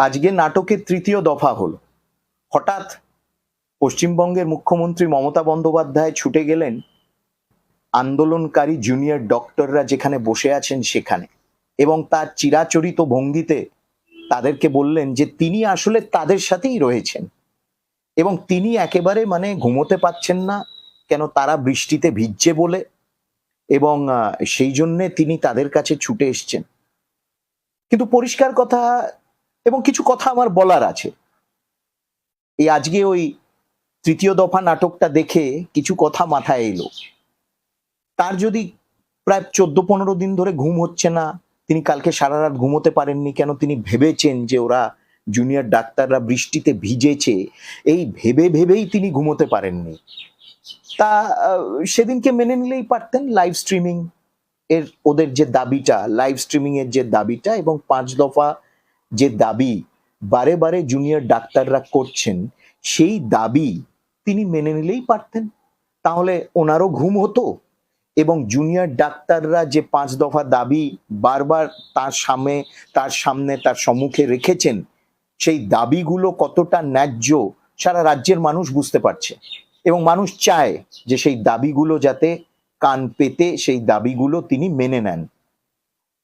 আজকে নাটকের তৃতীয় দফা হলো। হঠাৎ পশ্চিমবঙ্গের মুখ্যমন্ত্রী মমতা বন্দ্যোপাধ্যায় ছুটে গেলেন আন্দোলনকারী জুনিয়র ডক্টররা যেখানে বসে আছেন সেখানে এবং তার চিরাচরিত ভঙ্গিতে তাদেরকে বললেন যে তিনি আসলে তাদের সাথেই রয়েছেন এবং তিনি একেবারে মানে ঘুমোতে পাচ্ছেন না, কেন তারা বৃষ্টিতে ভিজছে বলে এবং সেই জন্যে তিনি তাদের কাছে ছুটে এসছেন। কিন্তু পরিষ্কার কথা এবং কিছু কথা আমার বলার আছে। এই আজকে ওই তৃতীয় দফা নাটকটা দেখে কিছু কথা মাথায় এলো। তার যদি প্রায় চোদ্দ পনেরো দিন ধরে ঘুম হচ্ছে না, তিনি কালকে সারা রাত ঘুমোতে পারেননি, কেন তিনি ভেবেছেন যে ওরা জুনিয়র ডাক্তাররা বৃষ্টিতে ভিজেছে, এই ভেবে ভেবেই তিনি ঘুমোতে পারেননি। তা সেদিনকে মেনে নিলেই পারতেন লাইভ স্ট্রিমিং এর ওদের যে দাবিটা লাইভ স্ট্রিমিং এর যে দাবিটা এবং পাঁচ দফা যে দাবি বারে বারে জুনিয়র ডাক্তাররা করছেন, সেই দাবি তিনি মেনে নিলেই পারতেন। তাহলে ওনারও ঘুম হতো এবং জুনিয়র ডাক্তাররা যে পাঁচ দফা দাবি বারবার তার সামনে তার সামনে, তার সম্মুখে রেখেছেন, সেই দাবিগুলো কতটা ন্যায্য সারা রাজ্যের মানুষ বুঝতে পারছে। এবং মানুষ চায় যে সেই দাবিগুলো যাতে কান পেতে, সেই দাবিগুলো তিনি মেনে নেন।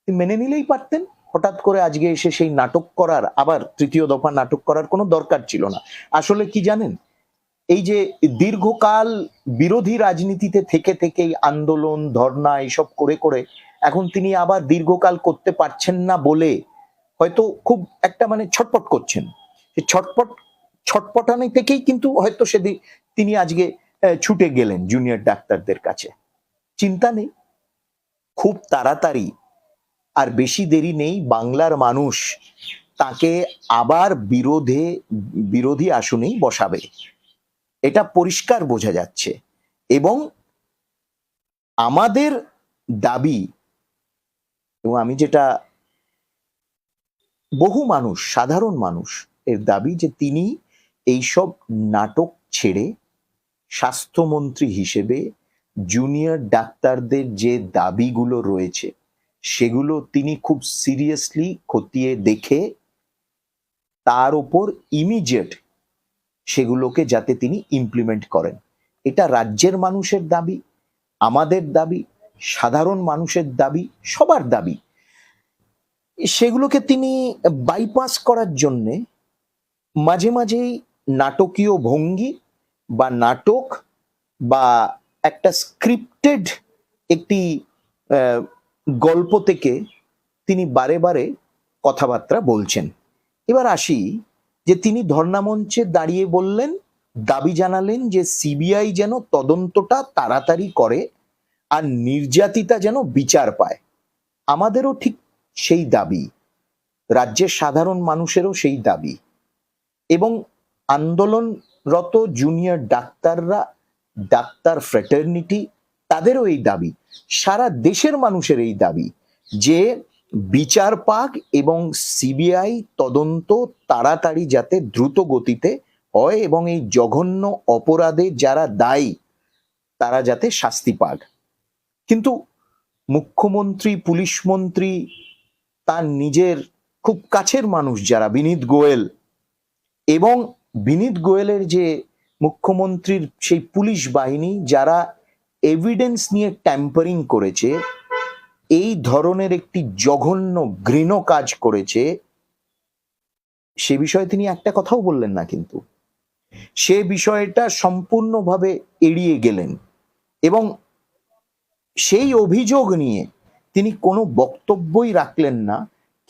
মেনে নিলেই পারতেন। হঠাৎ করে আজকে এসে সেই নাটক করার, আবার তৃতীয় দফা নাটক করার কোনো দরকার ছিল না। আসলে কি জানেন? এই যে দীর্ঘকাল বিরোধী রাজনীতিতে থেকে থেকেই আন্দোলন ধর্না এইসব করে করে এখন তিনি আবার দীর্ঘকাল করতে পারছেন না বলে হয়তো খুব একটা মানে ছটপট করছেন। ছটপট, ছটপটানি থেকেই কিন্তু হয়তো সেদিন তিনি আজকে ছুটে গেলেন জুনিয়র ডাক্তারদের কাছে। চিন্তা নেই। খুব তাড়াতাড়ি আর বেশি দেরি নেই, বাংলার মানুষ তাকে আবার বিরোধে, বিরোধী আসনেই বসাবে। এটা পরিষ্কার বোঝা যাচ্ছে। এবং আমাদের দাবি, এবং আমি যেটা, বহু মানুষ, সাধারণ মানুষ, এর দাবি যে তিনি এইসব নাটক ছেড়ে স্বাস্থ্যমন্ত্রী হিসেবে জুনিয়র ডাক্তারদের যে দাবিগুলো রয়েছে সেগুলো তিনি খুব সিরিয়াসলি খতিয়ে দেখে তার ওপর ইমিডিয়েট সেগুলোকে যাতে তিনি ইমপ্লিমেন্ট করেন। এটা রাজ্যের মানুষের দাবি, আমাদের দাবি, সাধারণ মানুষের দাবি, সবার দাবি। সেগুলোকে তিনি বাইপাস করার জন্যে মাঝে মাঝেই নাটকীয় ভঙ্গি বা নাটক বা একটা স্ক্রিপ্টেড একটি গল্প থেকে তিনি বারে বারে কথাবার্তা বলছেন। এবার আসি যে তিনি ধর্ণামঞ্চে দাঁড়িয়ে বললেন, দাবি জানালেন যে সিবিআই যেন তদন্তটা তাড়াতাড়ি করে আর নির্যাতিতা যেন বিচার পায়। আমাদেরও ঠিক সেই দাবি, রাজ্যের সাধারণ মানুষেরও সেই দাবি। এবং আন্দোলনরত জুনিয়র ডাক্তাররা, ডাক্তার ফ্রেটার্নিটি তাদেরও এই দাবি। সারা দেশের মানুষের এই দাবি যে বিচার পাক এবং সিবিআই তদন্ত তাড়াতাড়ি যাতে দ্রুত গতিতে হয় এবং এই জঘন্য অপরাধে যারা দায়ী, তারা যাতে শাস্তি পাক। কিন্তু মুখ্যমন্ত্রী, পুলিশ মন্ত্রী, তার নিজের খুব কাছের মানুষ যারা, বিনীত গোয়েল এবং বিনীত গোয়েলের যে মুখ্যমন্ত্রীর সেই পুলিশ বাহিনী যারা এভিডেন্স নিয়ে ট্যাম্পারিং করেছে, এই ধরনের একটি জঘন্য ঘৃণ কাজ করেছে, সে বিষয়ে তিনি একটা কথাও বললেন না কিন্তু। সে বিষয়টা সম্পূর্ণভাবে এড়িয়ে গেলেন এবং সেই অভিযোগ নিয়ে তিনি কোনো বক্তব্যই রাখলেন না,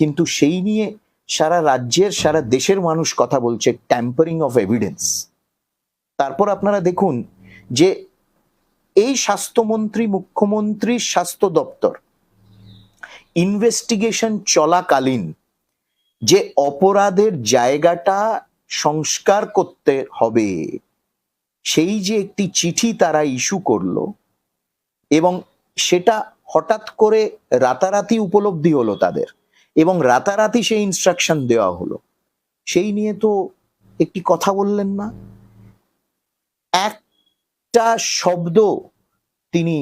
কিন্তু সেই নিয়ে সারা রাজ্যের, সারা দেশের মানুষ কথা বলছে ট্যাম্পারিং অফ এভিডেন্স তারপর আপনারা দেখুন যে এই স্বাস্থ্যমন্ত্রী মুখ্যমন্ত্রীর স্বাস্থ্য দপ্তর ইনভেস্টিগেশন চলাকালীন যে অপরাধের জায়গাটা সংস্কার করতে হবে, সেই যে একটি চিঠি তারা ইস্যু করল এবং সেটা হঠাৎ করে রাতারাতি উপলব্ধি হলো তাদের এবং রাতারাতি সেই ইনস্ট্রাকশন দেওয়া হলো। সেই নিয়ে তো একটি কথা বললেন না। একটা শব্দ তিনি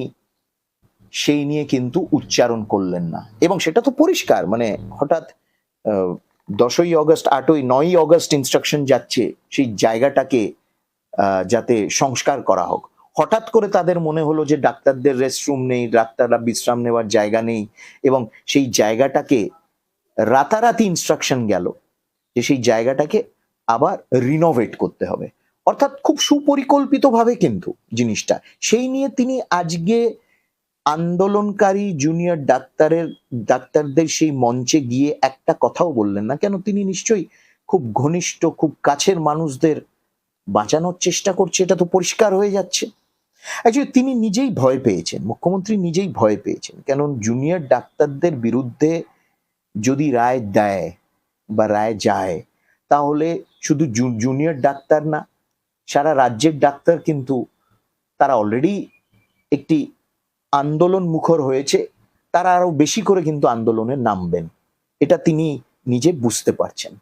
সেই নিয়ে কিন্তু উচ্চারণ করলেন না। এবং সেটা তো পরিষ্কার মানে হঠাৎ দশই অগস্ট, আটই, নয়ই অগস্ট ইনস্ট্রাকশন যাচ্ছে, সেই জায়গাটাকে যাতে সংস্কার করা হোক। হঠাৎ করে তাদের মনে হলো যে ডাক্তারদের রেস্টরুম নেই, ডাক্তাররা বিশ্রাম নেওয়ার জায়গা নেই, এবং সেই জায়গাটাকে রাতারাতি ইনস্ট্রাকশন গেল যে সেই জায়গাটাকে আবার রিনোভেট করতে হবে। অর্থাৎ খুব সুপরিকল্পিতভাবে কিন্তু জিনিসটা। সেই নিয়ে তিনি আজকে আন্দোলনকারী জুনিয়র ডাক্তারের, ডাক্তারদের সেই মঞ্চে গিয়ে একটা কথাও বললেন না। কেন? তিনি নিশ্চয়ই খুব ঘনিষ্ঠ, খুব কাছের মানুষদের বাঁচানোর চেষ্টা করছে, এটা তো পরিষ্কার হয়ে যাচ্ছে। অ্যাকচুয়ালি তিনি নিজেই ভয় পেয়েছেন, মুখ্যমন্ত্রী নিজেই ভয় পেয়েছেন। কেন? জুনিয়র ডাক্তারদের বিরুদ্ধে যদি রায় দেয় বা রায় যায়, তাহলে শুধু জুনিয়র ডাক্তার না সারা রাজ্যের ডাক্তার কিন্তু তারা অলরেডি একটি আন্দোলন মুখর হয়েছে, তারা আরও বেশি করে কিন্তু আন্দোলনে নামবেন। এটা তিনি নিজে বুঝতে পারছেন।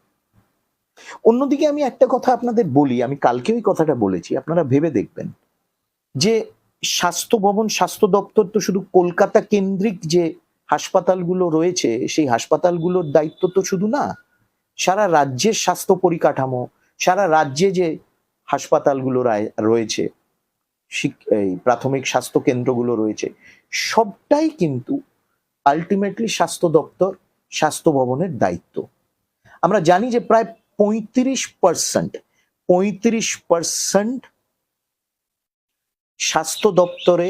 অন্যদিকে আমি একটা কথা আপনাদের বলি, আমি কালকে ওই কথাটা বলেছি, আপনারা ভেবে দেখবেন যে স্বাস্থ্য ভবন, স্বাস্থ্য দপ্তর তো শুধু কলকাতা কেন্দ্রিক যে হাসপাতালগুলো রয়েছে, সেই হাসপাতালগুলোর দায়িত্ব তো শুধু না, সারা রাজ্যের স্বাস্থ্য পরিকাঠামো, সারা রাজ্যে যে হাসপাতালগুলো রয়েছে প্রাথমিক স্বাস্থ্য কেন্দ্রগুলো রয়েছে, সবটাই কিন্তু আলটিমেটলি স্বাস্থ্য দপ্তর, স্বাস্থ্য ভবনের দায়িত্ব। আমরা জানি যে প্রায় পঁয়ত্রিশ পার্সেন্ট পঁয়ত্রিশ পার্সেন্ট স্বাস্থ্য দপ্তরে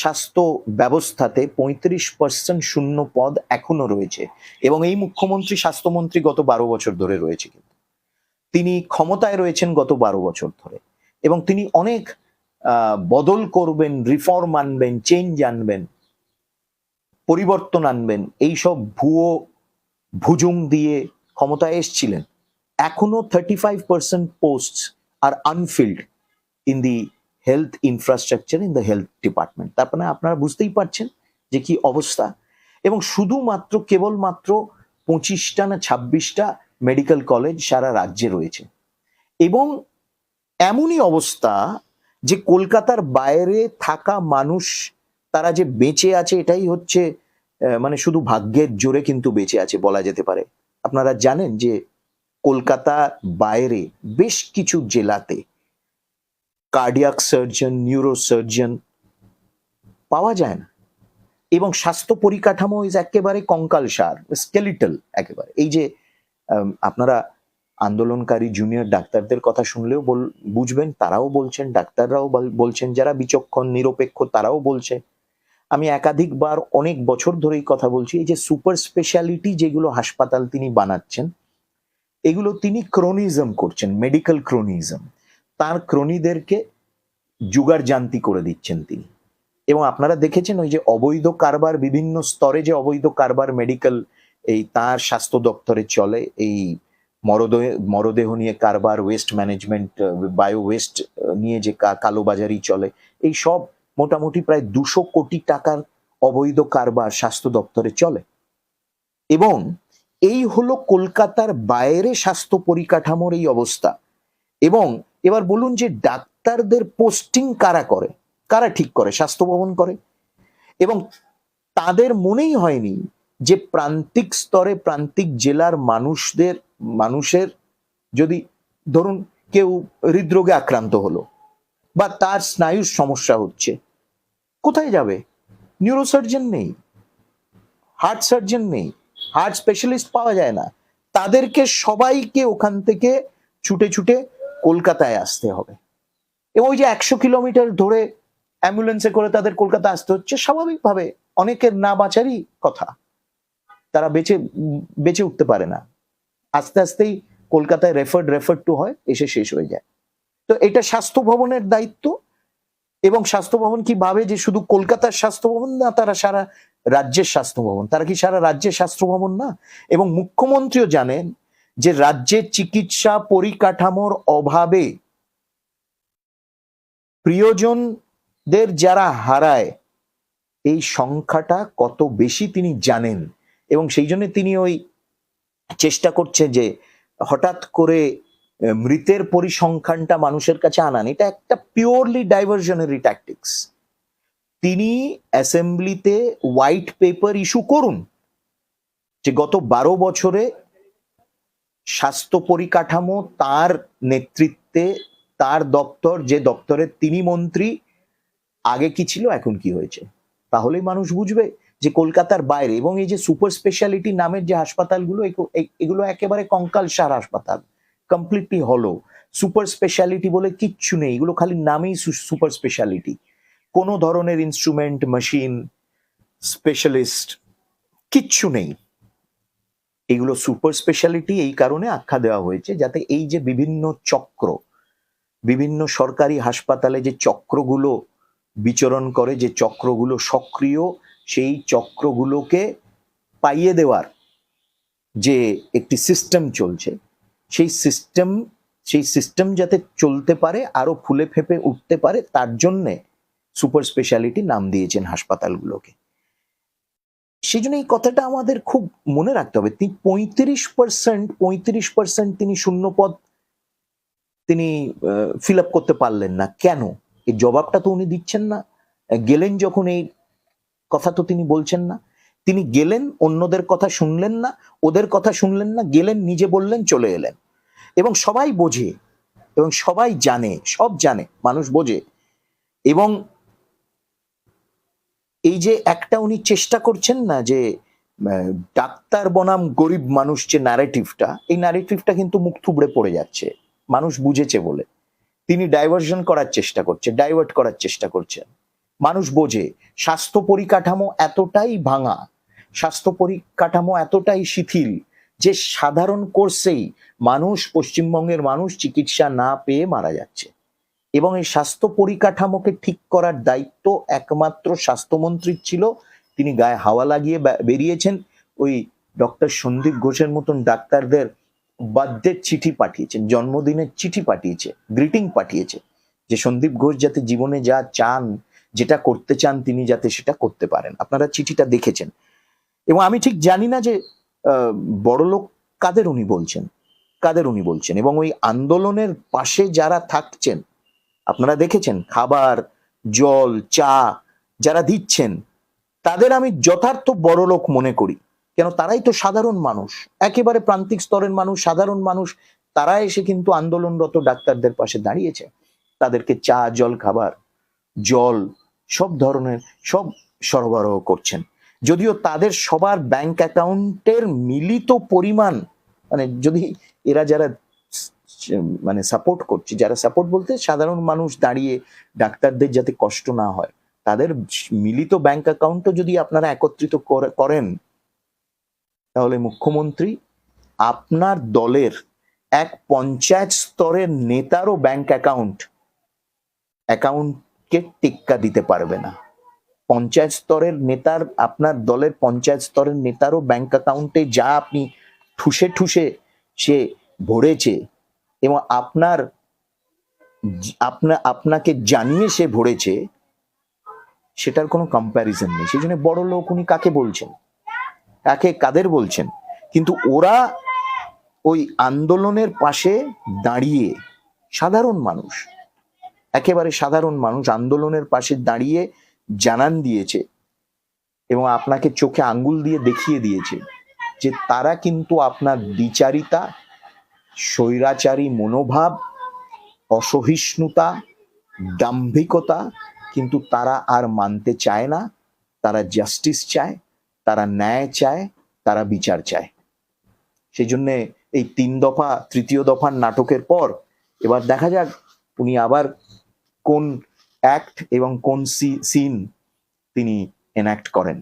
স্বাস্থ্য ব্যবস্থাতে পঁয়ত্রিশ পার্সেন্ট শূন্য পদ এখনও রয়েছে এবং এই মুখ্যমন্ত্রী, স্বাস্থ্যমন্ত্রী গত বারো বছর ধরে রয়েছে কিন্তু। তিনি ক্ষমতায় রয়েছেন গত বারো বছর ধরে। এবং তিনি অনেক বদল করবেন রিফর্ম আনবেন চেঞ্জ আনবেন, পরিবর্তন আনবেন, এইসব ভুয়ো ভুজুং দিয়ে ক্ষমতায় এসছিলেন। এখনও thirty five percent post R unfilled in the health infrastructure in the health department তার মানে আপনারা বুঝতেই পারছেন যে কি অবস্থা। এবং শুধুমাত্র, কেবলমাত্র পঁচিশটা না, ছাব্বিশটা মেডিকেল কলেজ সারা রাজ্যে রয়েছে। এবং এমনই অবস্থা যে কলকাতার বাইরে থাকা মানুষ, তারা যে বেঁচে আছে এটাই হচ্ছে মানে শুধু ভাগ্যের জোরে কিন্তু বেঁচে আছে বলা যেতে পারে। আপনারা জানেন যে কলকাতা বাইরে বেশ কিছু জেলাতে কার্ডিয়াক সার্জন নিউরো সার্জন পাওয়া যায় না। এবং স্বাস্থ্য পরিকাঠামো ইজ একেবারে কঙ্কাল সার স্কেলিটাল একেবারে। এই যে আপনারা আন্দোলনকারী জুনিয়র ডাক্তারদের কথা শুনলেও বুঝবেন, তারাও বলছেন, ডাক্তাররাও বলছেন, যারা বিচক্ষণ, নিরপেক্ষ, তারাও বলছে। আমি একাধিকবার অনেক বছর ধরেই কথা বলছি, এই যে সুপার স্পেশালিটি যেগুলো হাসপাতাল তিনি বানাচ্ছেন, এগুলো তিনি ক্রোনিজম করছেন মেডিকেল ক্রোনিজম তার ক্রোনিদেরকে জুগার জান্তি করে দিচ্ছেন তিনি। এবং আপনারা দেখেছেন ওই যে অবৈধ কারবার, বিভিন্ন স্তরে যে অবৈধ কারবার মেডিকেল এই তার স্বাস্থ্য দপ্তরে চলে, এই মরদেহ মরদেহ নিয়ে কারবার ওয়েস্ট ম্যানেজমেন্ট বায়ো ওয়েস্ট নিয়ে যে কালোবাজারি চলে, এই সব মোটামুটি প্রায় দুশো কোটি টাকার অবৈধ কারবার স্বাস্থ্য দপ্তরে চলে। এবং এই হলো কলকাতার বাইরে স্বাস্থ্য পরিকাঠামোর এই অবস্থা। এবং এবার বলুন যে ডাক্তারদের পোস্টিং কারা করে? কারা ঠিক করে? স্বাস্থ্য ভবন করে। এবং তাদের মনেই হয়নি যে প্রান্তিক স্তরে, প্রান্তিক জেলার মানুষদের, মানুষের যদি ধরুন কেউ হৃদরোগে আক্রান্ত হলো বা তার স্নায়ুর সমস্যা হচ্ছে, কোথায় যাবে? নিউরোসার্জন নেই হার্ট সার্জন নেই হার্ট স্পেশালিস্ট পাওয়া যায় না। তাদেরকে সবাইকে ওখান থেকে ছুটে ছুটে কলকাতায় আসতে হবে। এবং ওই যে একশো কিলোমিটার ধরে অ্যাম্বুলেন্সে করে তাদের কলকাতা আসতে হচ্ছে, স্বাভাবিকভাবে অনেকের না বাঁচারই কথা। তারা বেঁচে বেঁচে উঠতে পারে না। আস্তে আস্তেই কলকাতায় রেফার্ড রেফার্ড টু হয়, এসে শেষ হয়ে যায়। তো এটা স্বাস্থ্য ভবনের দায়িত্ব এবং স্বাস্থ্য ভবন কি ভাবে যে শুধু কলকাতার স্বাস্থ্য ভবন না, তারা সারা রাজ্যের স্বাস্থ্য ভবন। তারা কি সারা রাজ্যের স্বাস্থ্য ভবন না? এবং মুখ্যমন্ত্রীও জানেন যে রাজ্যের চিকিৎসা পরিকাঠামোর অভাবে প্রিয়জনদের যারা হারায়, এই সংখ্যাটা কত বেশি তিনি জানেন। এবং সেই জন্য তিনি ওই চেষ্টা করছে যে হঠাৎ করে মৃতের পরিসংখ্যানটা মানুষের কাছে আনান। এটা একটা পিওরলি ডাইভার্সনারি ট্যাকটিক্স তিনি অ্যাসেম্বলিতে হোয়াইট পেপার ইস্যু করুন, যে গত বারো বছরে স্বাস্থ্য পরিকাঠামো, তার নেতৃত্বে, তার দপ্তর, যে দপ্তরের তিনি মন্ত্রী, আগে কি ছিল, এখন কি হয়েছে? তাহলেই মানুষ বুঝবে। যে কলকাতার বাইরে এবং এই যে সুপার স্পেশালিটি নামের যে হাসপাতালগুলো এগুলো একেবারে কঙ্কালসার হাসপাতাল কমপ্লিটলি হলো সুপার স্পেশালিটি বলে কিচ্ছু নেই, এগুলো খালি নামেই সুপার স্পেশালিটি। কোনো ধরনের ইনস্ট্রুমেন্ট মেশিন স্পেশালিস্ট কিচ্ছু নেই। এগুলো সুপার স্পেশালিটি এই কারণে আখ্যা দেওয়া হয়েছে, যাতে এই যে বিভিন্ন চক্র, বিভিন্ন সরকারি হাসপাতালে যে চক্রগুলো বিচরণ করে, যে চক্রগুলো সক্রিয় সেই চক্রগুলোকে পাইয়ে দেওয়ার যে একটি সিস্টেম চলছে, সেই সিস্টেম সেই সিস্টেম যাতে চলতে পারে, আরও ফুলে ফেপে উঠতে পারে, তার জন্যে সুপার স্পেশালিটি নাম দিয়েছেন হাসপাতালগুলোকে। সেই জন্য এই কথাটা আমাদের খুব মনে রাখতে হবে। তিনি পঁয়ত্রিশ পার্সেন্ট পঁয়ত্রিশ পার্সেন্ট তিনি শূন্যপদ তিনি ফিল আপ করতে পারলেন না। কেন? এই জবাবটা তো উনি দিচ্ছেন না। গেলেন যখন এই কথা তো তিনি বলছেন না। তিনি গেলেন, অন্যদের কথা শুনলেন না, ওদের কথা শুনলেন না, গেলেন, নিজে বললেন, চলে এলেন। এবং সবাই বোঝে, এবং সবাই জানে, সব জানে, মানুষ বোঝে। এবং এই যে একটা উনি চেষ্টা করছেন না যে ডাক্তার বনাম গরিব মানুষ যে ন্যারেটিভটা এই ন্যারেটিভটা কিন্তু মুখ থুবড়ে পড়ে যাচ্ছে, মানুষ বুঝেছে বলে। তিনি ডাইভার্সন করার চেষ্টা করছে ডাইভার্ট করার চেষ্টা করছেন। মানুষ বোঝে, স্বাস্থ্য পরিকাঠামো এতটাই ভাঙা, স্বাস্থ্য পরিকাঠামো এতটাই শিথিল যে সাধারণ কোর্সেই মানুষ, পশ্চিমবঙ্গের মানুষ চিকিৎসা না পেয়ে মারা যাচ্ছে। এবং এই স্বাস্থ্য পরিকাঠামোকে ঠিক করার দায়িত্ব একমাত্র স্বাস্থ্যমন্ত্রীর ছিল। তিনি গায়ে হাওয়া লাগিয়ে বেরিয়েছেন। ওই ডক্টর সন্দীপ ঘোষের মতন ডাক্তারদের বার্থডের চিঠি পাঠিয়েছেন, জন্মদিনের চিঠি পাঠিয়েছে, গ্রিটিং পাঠিয়েছে যে সন্দীপ ঘোষ যাতে জীবনে যা চান যেটা করতে চান তিনি যাতে সেটা করতে পারেন। আপনারা চিঠিটা দেখেছেন। এবং আমি ঠিক জানি না যে বড় লোক কাদের উনি বলছেন? কাদের উনি বলছেন? এবং ওই আন্দোলনের পাশে যারা থাকছেন, আপনারা দেখেছেন, খাবার, জল, চা যারা দিচ্ছেন, তাদের আমি যথার্থ বড় লোক মনে করি। কেন তারাই তো সাধারণ মানুষ। একেবারে প্রান্তিক স্তরের মানুষ, সাধারণ মানুষ, তারা এসে কিন্তু আন্দোলনরত ডাক্তারদের পাশে দাঁড়িয়েছে। তাদেরকে চা, জল, খাবার, জল সব ধরনের, সব সরবরাহ করছেন। যদিও তাদের সবার ব্যাংক অ্যাকাউন্টের মিলিত পরিমাণ মানে যদি এরা যারা মানে সাপোর্ট করছে, যারা সাপোর্ট বলতে সাধারণ মানুষ দাঁড়িয়ে ডাক্তারদের যাতে কষ্ট না হয়, তাদের মিলিত ব্যাংক অ্যাকাউন্টও যদি আপনারা একত্রিত করে- করেন, তাহলে মুখ্যমন্ত্রী আপনার দলের এক পঞ্চায়েত স্তরের নেতারও ব্যাংক অ্যাকাউন্ট অ্যাকাউন্ট অ্যাকাউন্টকে টেক্কা দিতে পারবে না। পঞ্চায়েত স্তরের নেতার, আপনার দলের পঞ্চায়েত স্তরের নেতারও ব্যাংক অ্যাকাউন্টে যা আপনি ঠুসে ঠুসে সে ভরেছে এবং আপনার আপনা, আপনাকে জানিয়ে সে ভরেছে, সেটার কোনো কম্প্যারিজন নেই। সেই জন্য বড় লোক উনি কাকে বলছেন? কাকে, কাদের বলছেন? কিন্তু ওরা ওই আন্দোলনের পাশে দাঁড়িয়ে সাধারণ মানুষ একেবারে সাধারণ মানুষ আন্দোলনের পাশে দাঁড়িয়ে জানান দিয়েছে এবং আপনাকে চোখে আঙ্গুল দিয়ে দেখিয়ে দিয়েছে যে তারা কিন্তু আপনার দ্বিচারিতা, স্বৈরাচারী মনোভাব, অসহিষ্ণুতা, দাম্ভিকতা কিন্তু তারা আর মানতে চায় না। তারা জাস্টিস চায়, তারা ন্যায় চায়, তারা বিচার চায়। সেই জন্যে এই তিন দফা, তৃতীয় দফার নাটকের পর এবার দেখা যাক উনি আবার কোন অ্যাক্ট এবং কোন সিন তিনি এনাক্ট করেন।